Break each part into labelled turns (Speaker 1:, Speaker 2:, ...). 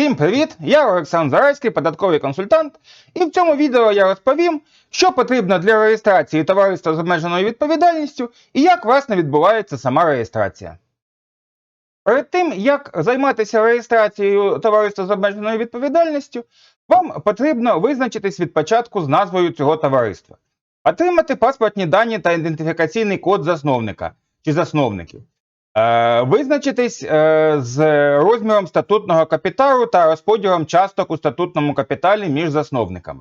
Speaker 1: Всім привіт! Я Олександр Зарайський, податковий консультант, і в цьому відео я розповім, що потрібно для реєстрації товариства з обмеженою відповідальністю і як власне відбувається сама реєстрація. Перед тим, як займатися реєстрацією товариства з обмеженою відповідальністю, вам потрібно визначитись від початку з назвою цього товариства, отримати паспортні дані та ідентифікаційний код засновника чи засновників. Е, Визначитись е, з розміром статутного капіталу та розподілом часток у статутному капіталі між засновниками.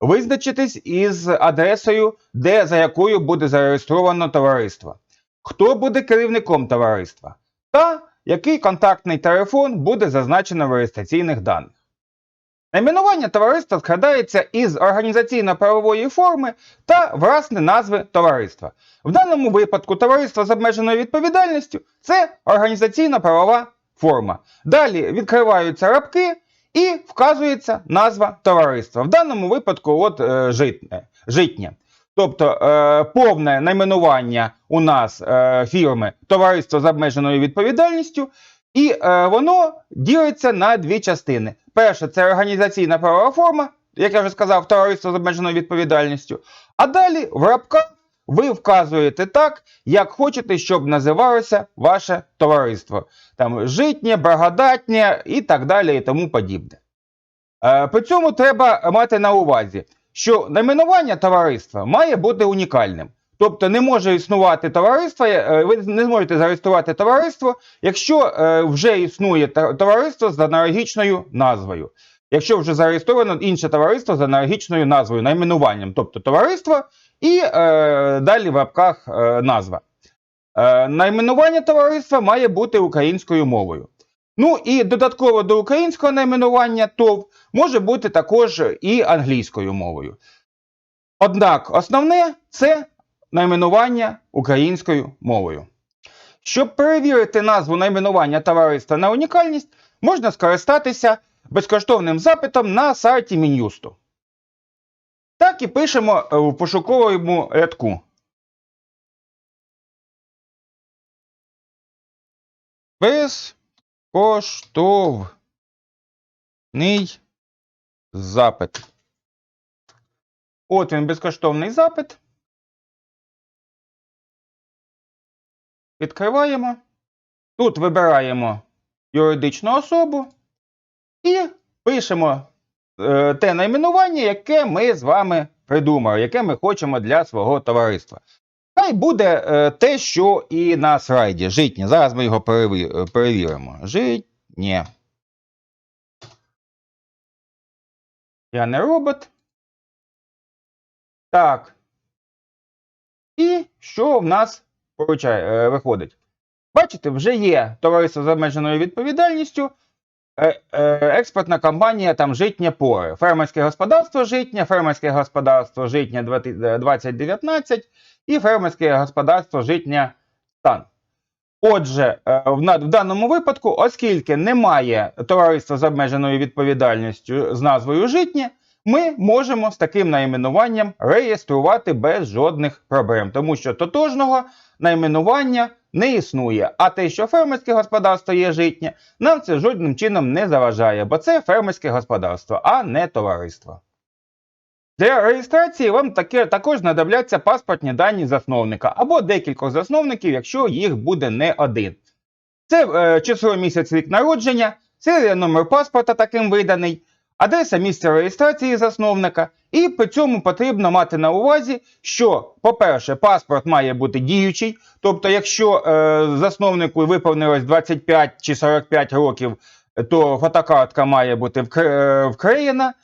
Speaker 1: Визначитись із адресою, де за якою буде зареєстровано товариство, хто буде керівником товариства, та який контактний телефон буде зазначено в реєстраційних даних. Найменування товариства складається із організаційно-правової форми та власне назви товариства. В даному випадку товариство з обмеженою відповідальністю це організаційно-правова форма. Далі відкриваються рабки і вказується назва товариства. В даному випадку от, е, житне, житнє. Тобто е, повне найменування у нас е, фірми товариство з обмеженою відповідальністю, і е, воно ділиться на дві частини. Перше це організаційна правова форма, як я вже сказав, товариство з обмеженою відповідальністю. А далі в рабках ви вказуєте так, як хочете, щоб називалося ваше товариство. Там житнє, благодатнє і так далі, і тому подібне. Е, При цьому треба мати на увазі, що найменування товариства має бути унікальним. Тобто не може існувати товариство, е, ви не зможете зареєструвати товариство, якщо е, вже існує товариство з аналогічною назвою. Якщо вже зареєстровано інше товариство з аналогічною назвою, найменуванням, тобто товариство, і е, далі в лапках е, назва. Е, найменування товариства має бути українською мовою. Ну і додатково до українського найменування ТОВ може бути також і англійською мовою. Однак основне це найменування українською мовою. Щоб перевірити назву найменування товариства на унікальність, можна скористатися безкоштовним запитом на сайті Мін'юсту. Так і пишемо е, в пошуковому рядку. Безкоштовний запит. От він безкоштовний запит. Відкриваємо. Тут вибираємо юридичну особу і пишемо е, те найменування, яке ми з вами придумали, яке ми хочемо для свого товариства. Хай буде е, те, що і на слайді. Житнє. Зараз ми його е, перевіримо. Житнє. Я не робот. Так. І що в нас е, виходить? Бачите, вже є товариство з обмеженою відповідальністю, е, е, експортна компанія там житнє пори, фермерське господарство житнє, фермерське господарство житнє 2019 і фермерське господарство житня стан. Отже, в даному випадку, оскільки немає товариства з обмеженою відповідальністю з назвою житнє, ми можемо з таким найменуванням реєструвати без жодних проблем, тому що тотожного найменування не існує. А те, що фермерське господарство є житнє, нам це жодним чином не заважає, бо це фермерське господарство, а не товариство. Для реєстрації вам таке, також знадобляться паспортні дані засновника або декількох засновників, якщо їх буде не один. Це е, число місяць рік народження, серія номер паспорта таким виданий, адреса місця реєстрації засновника, і при цьому потрібно мати на увазі, що, по-перше, паспорт має бути діючий, тобто, якщо е, засновнику виповнилось 25 чи 45 років, то фотокартка має бути вклеєна.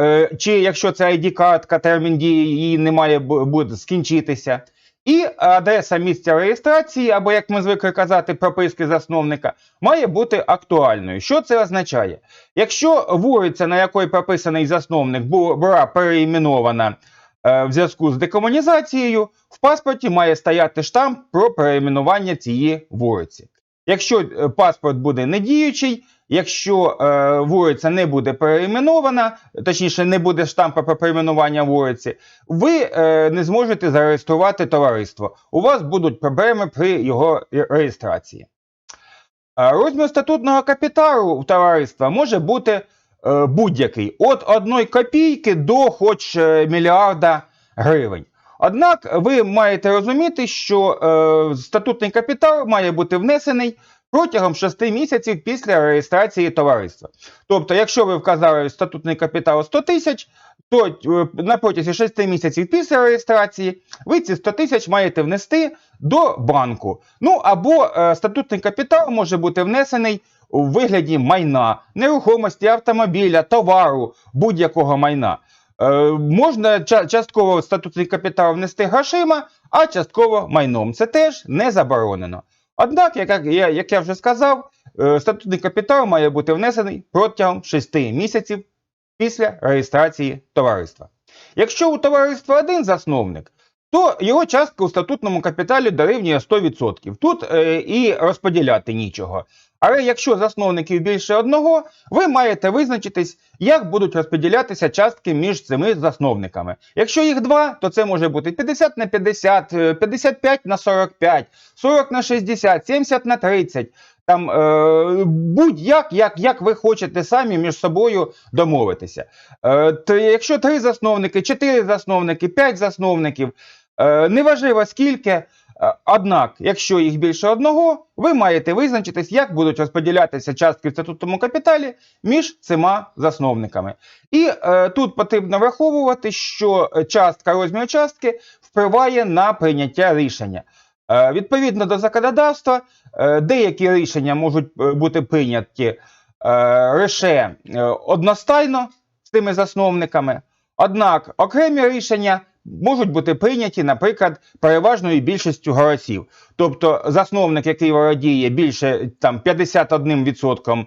Speaker 1: Е, Чи якщо це ID-картка, термін дії її не має бу- бу- скінчитися. І адреса місця реєстрації, або, як ми звикли казати, прописки засновника, має бути актуальною. Що це означає? Якщо вулиця, на якій прописаний засновник, була переіменована е, в зв'язку з декомунізацією, в паспорті має стояти штамп про переіменування цієї вулиці. Якщо е, паспорт буде недіючий, якщо е, вулиця не буде переіменована, точніше, не буде штампа про перейменування вулиці, ви е, не зможете зареєструвати товариство. У вас будуть проблеми при його реєстрації. А Розмір статутного капіталу в товариства може бути е, будь-який від 1 копійки до хоч е, мільярда гривень. Однак ви маєте розуміти, що е, статутний капітал має бути внесений протягом 6 місяців після реєстрації товариства. Тобто, якщо ви вказали статутний капітал 100 тисяч, то е, на протязі 6 місяців після реєстрації ви ці 100 тисяч маєте внести до банку. Ну або е, статутний капітал може бути внесений у вигляді майна, нерухомості, автомобіля, товару, будь-якого майна. Е, можна ча- частково статутний капітал внести грошима, а частково майном. Це теж не заборонено. Однак, як, я- як я вже сказав, е, статутний капітал має бути внесений протягом 6 місяців після реєстрації товариства. Якщо у товариства один засновник, то його частка у статутному капіталі дорівнює 100%. Тут е, і розподіляти нічого. Але якщо засновників більше одного, ви маєте визначитись, як будуть розподілятися частки між цими засновниками. Якщо їх два, то це може бути 50 на 50, е, 55 на 45, 40 на 60, 70 на 30. Там е, будь-як, як, як ви хочете самі між собою домовитися. Е, то якщо три засновники, чотири засновники, п'ять засновників, е, неважливо скільки. Е, Однак, якщо їх більше одного, ви маєте визначитись, як будуть розподілятися частки в статутному капіталі між цими засновниками. І е, тут потрібно враховувати, що частка розмір частки впливає на прийняття рішення. Е, Відповідно до законодавства, е, деякі рішення можуть е, бути прийняті е, лише е, одностайно з тими засновниками, однак окремі рішення можуть бути прийняті, наприклад, переважною більшістю голосів. Тобто засновник, який володіє більше там 51%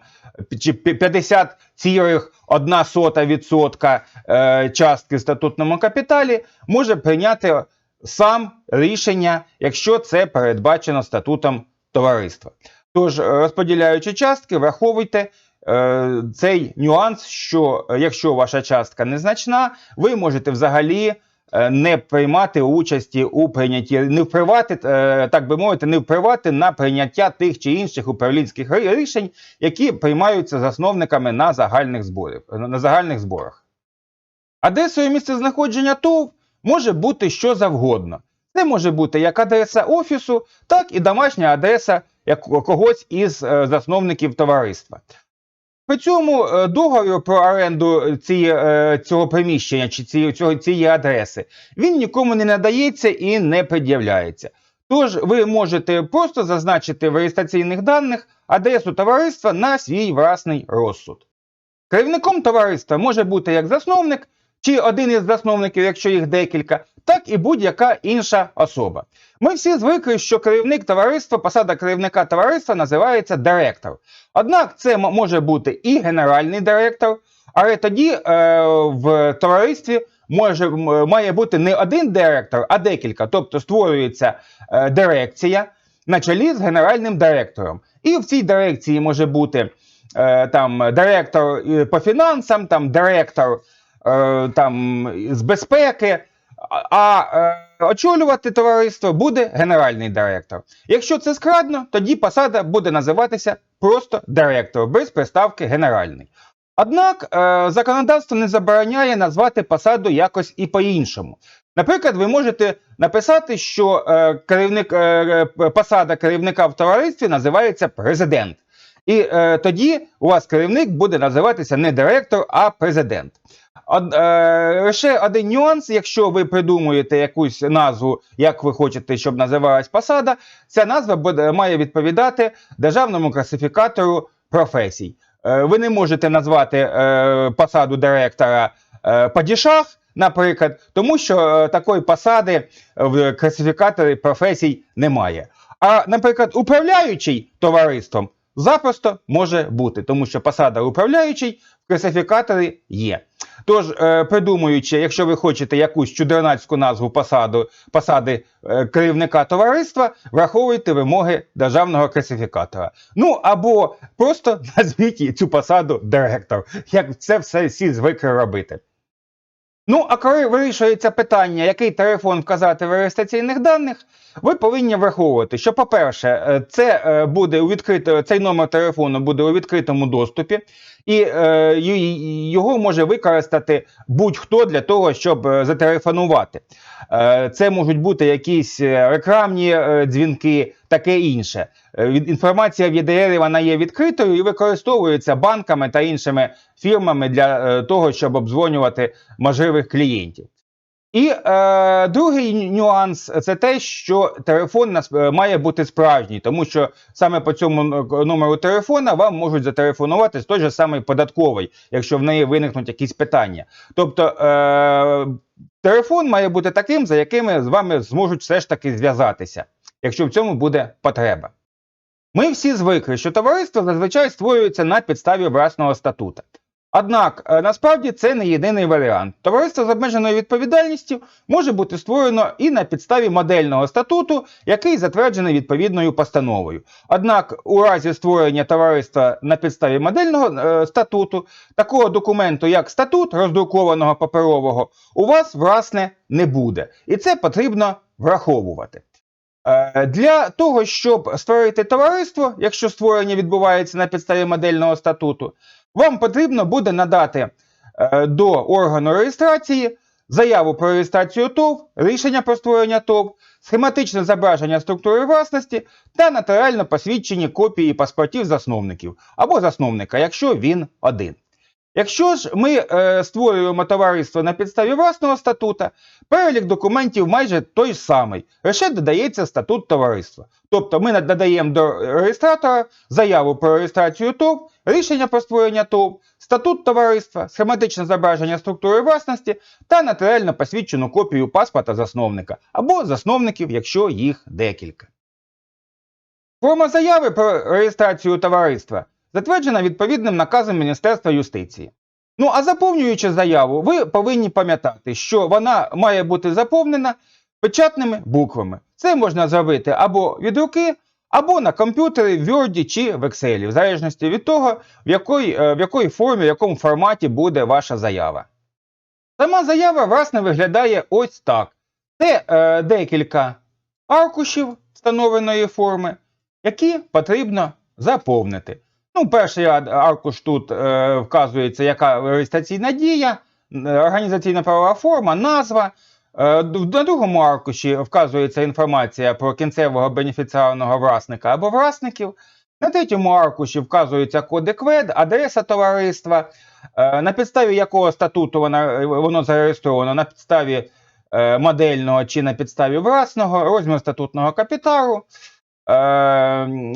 Speaker 1: чи 50,1% е, частки в статутному капіталі, може прийняти сам рішення, якщо це передбачено статутом товариства. Тож, е, розподіляючи частки, враховуйте е, цей нюанс, що е, якщо ваша частка незначна, ви можете взагалі не приймати участі у прийнятті, не впливати, е, так би мовити, не впливати на прийняття тих чи інших управлінських рішень, які приймаються засновниками на загальних зборах. На загальних зборах. Адресою місцезнаходження ТОВ може бути що завгодно. Це може бути як адреса офісу, так і домашня адреса як когось із е, засновників товариства. При цьому е, договір про оренду цієї, е, цього приміщення чи цієї, цього, цієї адреси він нікому не надається і не пред'являється. Тож ви можете просто зазначити в реєстраційних даних адресу товариства на свій власний розсуд. Керівником товариства може бути як засновник, чи один із засновників, якщо їх декілька, так і будь-яка інша особа. Ми всі звикли, що керівник товариства, посада керівника товариства називається директор. Однак це може бути і генеральний директор, але тоді е, в товаристві може, має бути не один директор, а декілька. Тобто створюється е, дирекція на чолі з генеральним директором. І в цій дирекції може бути е, там директор е, по фінансам, там директор там з безпеки. А е, очолювати товариство буде генеральний директор. Якщо це складно, тоді посада буде називатися просто директор без приставки генеральний. Однак е, законодавство не забороняє назвати посаду якось і по-іншому. Наприклад, ви можете написати, що е, керівник, е, е, посада керівника в товаристві називається президент. І е, тоді у вас керівник буде називатися не директор, а президент. Од, е, лише один нюанс, якщо ви придумуєте якусь назву, як ви хочете, щоб називалась посада, ця назва буде, має відповідати державному класифікатору професій. Е, ви не можете назвати е, посаду директора е, падішах, наприклад, тому що е, такої посади в класифікаторі професій немає. А, наприклад, управляючий товариством запросто може бути, тому що посада управляючий в класифікаторі є. Тож, е, придумуючи, якщо ви хочете якусь чудернацьку назву посаду, посади е, керівника товариства, враховуйте вимоги державного класифікатора. Ну або просто назвіть цю посаду директор, як це все всі звикли робити. Ну, а коли вирішується питання, який телефон вказати в реєстраційних даних, ви повинні враховувати, що, по-перше, е, це е, буде у відкрито, цей номер телефону буде у відкритому доступі, і е, його може використати будь-хто для того, щоб е, зателефонувати. Е, Це можуть бути якісь рекламні дзвінки, таке інше. Інформація в ЄДР вона є відкритою і використовується банками та іншими фірмами для того, щоб обдзвонювати можливих клієнтів. І е, другий нюанс це те, що телефон нас- е, має бути справжній, тому що саме по цьому номеру телефона вам можуть зателефонувати з той же самий податковий, якщо в неї виникнуть якісь питання. Тобто е, телефон має бути таким, за якими з вами зможуть все ж таки зв'язатися, якщо в цьому буде потреба. Ми всі звикли, що товариство зазвичай створюється на підставі власного статута. Однак е, насправді це не єдиний варіант. Товариство з обмеженою відповідальністю може бути створено і на підставі модельного статуту, який затверджений відповідною постановою. Однак, у разі створення товариства на підставі модельного е, статуту, такого документу, як статут роздрукованого паперового, у вас власне не буде. І це потрібно враховувати. Е, Для того, щоб створити товариство, якщо створення відбувається на підставі модельного статуту, вам потрібно буде надати е, до органу реєстрації заяву про реєстрацію ТОВ, рішення про створення ТОВ, схематичне зображення структури власності та нотаріально посвідчені копії паспортів засновників або засновника, якщо він один. Якщо ж ми е, створюємо товариство на підставі власного статута, перелік документів майже той самий, лише додається статут товариства. Тобто ми додаємо до реєстратора заяву про реєстрацію ТОВ, рішення про створення ТОВ, статут товариства, схематичне зображення структури власності та нотаріально посвідчену копію паспорта засновника або засновників, якщо їх декілька. Форма заяви про реєстрацію товариства затверджена відповідним наказом Міністерства юстиції. Ну а заповнюючи заяву, ви повинні пам'ятати, що вона має бути заповнена печатними буквами. Це можна зробити або від руки, або на комп'ютері, в Word чи в Excel, в залежності від того, в якої, е, в якої формі, в якому форматі буде ваша заява. Сама заява, власне, виглядає ось так. Це е, декілька аркушів встановленої форми, які потрібно заповнити. Ну, перший аркуш тут е, вказується, яка реєстраційна дія, е, організаційна правова форма, назва. Е, на другому аркуші вказується інформація про кінцевого бенефіціарного власника або власників. На третьому аркуші вказується кодек ВЕД, адреса товариства, е, на підставі якого статуту вона, воно зареєстровано, на підставі е, модельного чи на підставі власного, розмір статутного капіталу,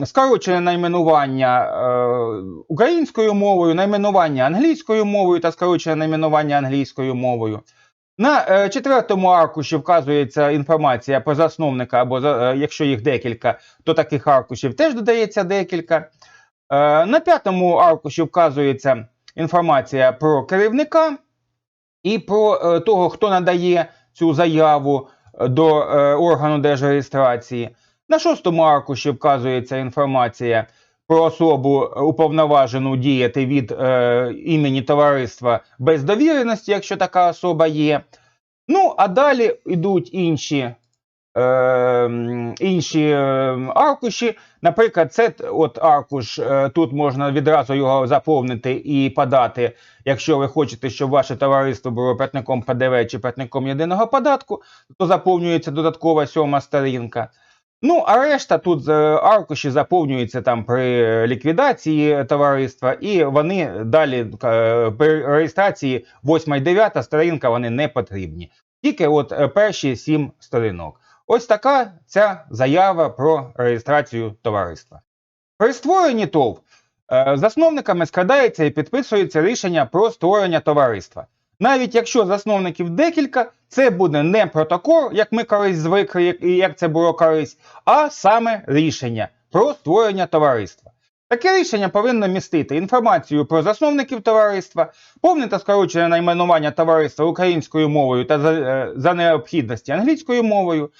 Speaker 1: скорочене найменування е, українською мовою, найменування англійською мовою та скорочене найменування англійською мовою. На е, четвертому аркуші вказується інформація про засновника, або е, якщо їх декілька, то таких аркушів теж додається декілька. На п'ятому аркуші вказується інформація про керівника і про того, хто надає цю заяву до органу держреєстрації. На шостому аркуші вказується інформація про особу уповноважену діяти від е, імені товариства без довіреності, якщо така особа є. Ну, а далі йдуть інші, е, інші е, аркуші. Наприклад, це от аркуш, е, тут можна відразу його заповнити і подати, якщо ви хочете, щоб ваше товариство було платником ПДВ чи платником єдиного податку, то заповнюється додаткова сьома сторінка. Ну, а решта тут е, аркуші заповнюються там при ліквідації товариства, і вони далі е, при реєстрації 8 і 9 сторінка вони не потрібні. Тільки от е, перші 7 сторінок. Ось така ця заява про реєстрацію товариства. При створенні ТОВ засновниками складається і підписується рішення про створення товариства. Навіть якщо засновників декілька, це буде не протокол, як ми колись звикли, як- як це було колись, а саме рішення про створення товариства. Таке рішення повинно містити інформацію про засновників товариства, повне та скорочене найменування товариства українською мовою та за, е, за необхідності англійською мовою,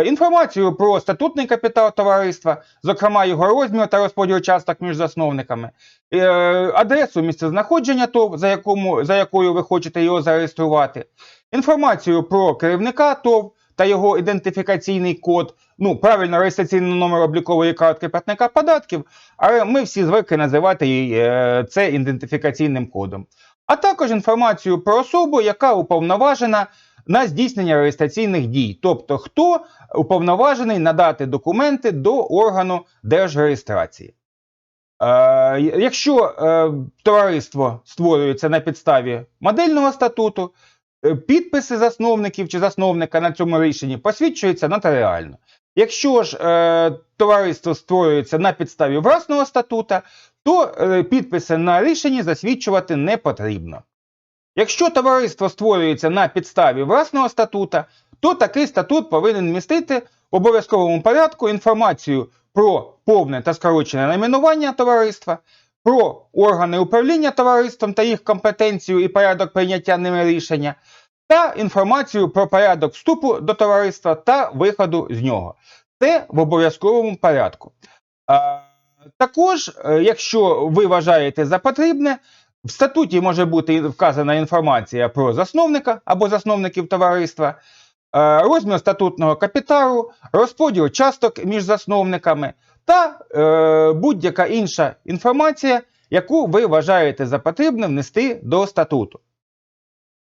Speaker 1: Інформацію про статутний капітал товариства, зокрема його розмір та розподіл часток між засновниками, е, адресу місцезнаходження ТОВ, за, якому, за якою ви хочете його зареєструвати, інформацію про керівника ТОВ та його ідентифікаційний код, ну, правильно, реєстраційний номер облікової картки платника податків, але ми всі звикли називати її, е, це ідентифікаційним кодом. А також інформацію про особу, яка уповноважена на здійснення реєстраційних дій, тобто хто уповноважений надати документи до органу держреєстрації. Е, якщо е, товариство створюється на підставі модельного статуту, е, підписи засновників чи засновника на цьому рішенні посвідчуються нотаріально. Якщо ж товариство створюється на підставі власного статута, то підписи на рішенні засвідчувати не потрібно. Якщо товариство створюється на підставі власного статута, то такий статут повинен містити в обов'язковому порядку інформацію про повне та скорочене найменування товариства, про органи управління товариством та їх компетенцію і порядок прийняття ними рішення, та інформацію про порядок вступу до товариства та виходу з нього. Це в обов'язковому порядку. А, також, е, якщо ви вважаєте за потрібне, в статуті може бути вказана інформація про засновника або засновників товариства, е, розмір статутного капіталу, розподіл часток між засновниками та е, будь-яка інша інформація, яку ви вважаєте за потрібне внести до статуту.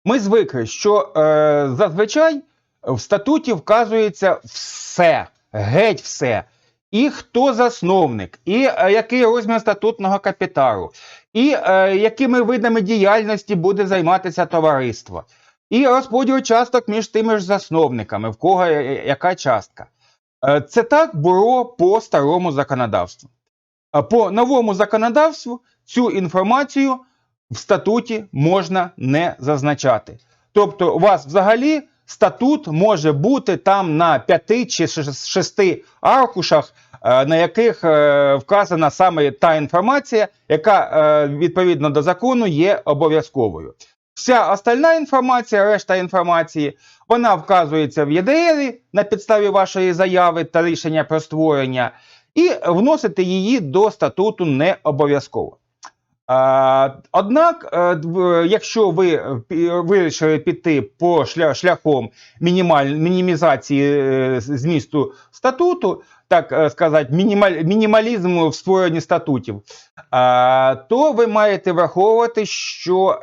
Speaker 1: Ми звикли, що е, зазвичай в статуті вказується все, геть все. І хто засновник, і е, який розмір статутного капіталу, і е, якими видами діяльності буде займатися товариство, і розподіл часток між тими ж засновниками, в кого я- яка частка. Е, це так було по старому законодавству. По новому законодавству цю інформацію в статуті можна не зазначати. Тобто, у вас взагалі статут може бути там на п'яти чи шести аркушах, е, на яких е, вказана саме та інформація, яка е, відповідно до закону є обов'язковою. Вся остальна інформація, решта інформації, вона вказується в ЄДРі на підставі вашої заяви та рішення про створення, і вносити її до статуту не обов'язково. Однак, е, якщо ви е, вирішили піти по шля- шляхом мінімізації е, змісту статуту, так е, сказати, мінімалізму в створенні статутів, то ви маєте враховувати, що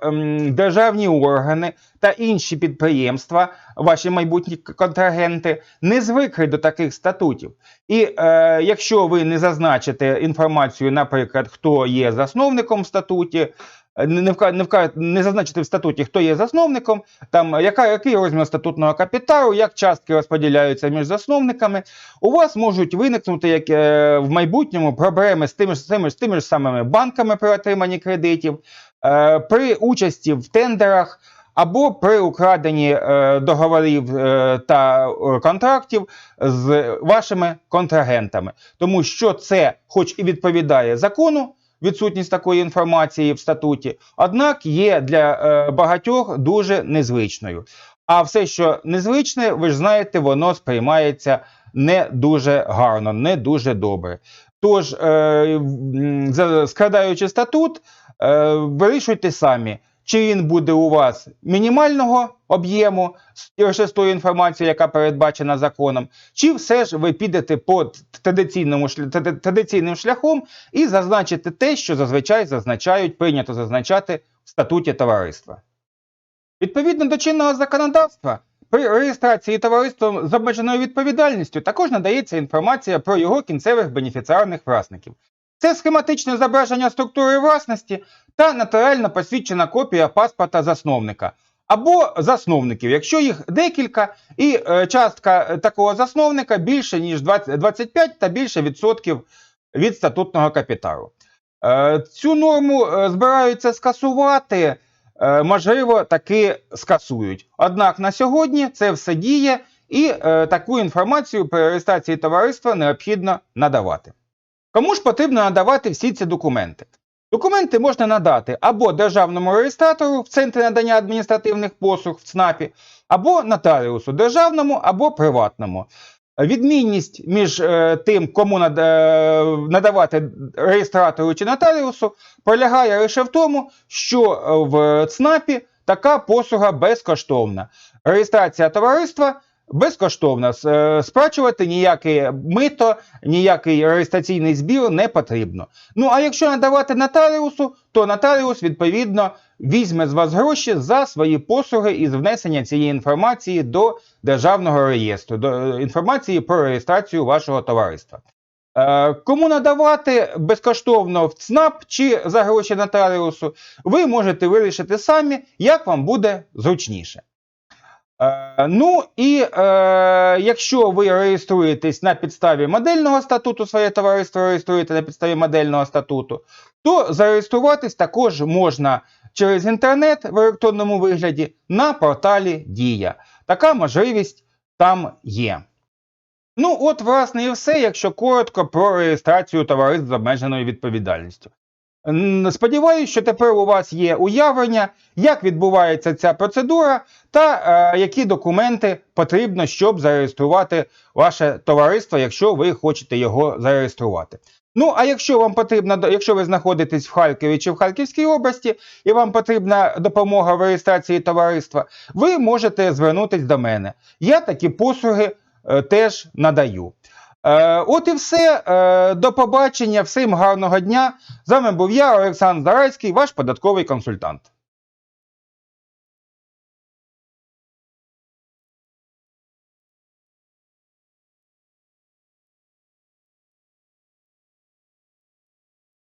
Speaker 1: державні органи та інші підприємства, ваші майбутні контрагенти, не звикли до таких статутів. І е, якщо ви не зазначите інформацію, наприклад, хто є засновником статуті, не, не, вка- не, вка- не зазначити в статуті, хто є засновником, там яка, який розмір статутного капіталу, як частки розподіляються між засновниками, у вас можуть виникнути як, е, в майбутньому проблеми з тими, ж- тими, ж- тими ж самими банками при отриманні кредитів, е, при участі в тендерах. Або при украденні е, договорів е, та е, контрактів з вашими контрагентами, тому що це, хоч і відповідає закону, відсутність такої інформації в статуті, однак є для е, багатьох дуже незвичною. А все, що незвичне, ви ж знаєте, воно сприймається не дуже гарно, не дуже добре. Тож, е, скрадаючи статут, е, вирішуйте самі. Чи він буде у вас мінімального об'єму з тою інформацією, яка передбачена законом, чи все ж ви підете по традиційному традиційним шляхом і зазначите те, що зазвичай зазначають, прийнято зазначати в статуті товариства. Відповідно до чинного законодавства, при реєстрації товариства з обмеженою відповідальністю також надається інформація про його кінцевих бенефіціарних власників. Це схематичне зображення структури власності та нотаріально посвідчена копія паспорта засновника або засновників, якщо їх декілька, і е, частка е, такого засновника більше ніж 20, 25 та більше відсотків від статутного капіталу. Е, цю норму збираються скасувати. Можливо, таки скасують. Однак на сьогодні це все діє, і таку інформацію при реєстрації товариства необхідно надавати. Кому ж потрібно надавати всі ці документи? Документи можна надати або державному реєстратору в центрі надання адміністративних послуг в ЦНАПі, або нотаріусу державному або приватному. Відмінність між е, тим, кому над- е, надавати реєстратору чи нотаріусу, полягає лише в тому, що е, в ЦНАПі така послуга безкоштовна. Реєстрація товариства безкоштовна. С- е, Сплачувати ніяке мито, ніякий реєстраційний збір не потрібно. Ну а якщо надавати нотаріусу, то нотаріус відповідно візьме з вас гроші за свої послуги із внесення цієї інформації до державного реєстру, до е, інформації про реєстрацію вашого товариства. Е, Кому надавати безкоштовно в ЦНАП чи за гроші нотаріусу, ви можете вирішити самі, як вам буде зручніше. Е, ну і е, якщо ви реєструєтесь на підставі модельного статуту, своє товариство реєструєте на підставі модельного статуту, то зареєструватись також можна через інтернет в електронному вигляді на порталі Дія. Така можливість там є. Ну, от, власне, і все, якщо коротко про реєстрацію товариств з обмеженою відповідальністю. Сподіваюсь, що тепер у вас є уявлення, як відбувається ця процедура та е, які документи потрібно, щоб зареєструвати ваше товариство, якщо ви хочете його зареєструвати. Ну, а якщо вам потрібна, якщо ви знаходитесь в Харкові чи в Харківській області, і вам потрібна допомога в реєстрації товариства, ви можете звернутися до мене. Я такі послуги е, теж надаю. Е, от і все. Е, до побачення, всім гарного дня. З вами був я, Олександр Зарайський, ваш податковий консультант.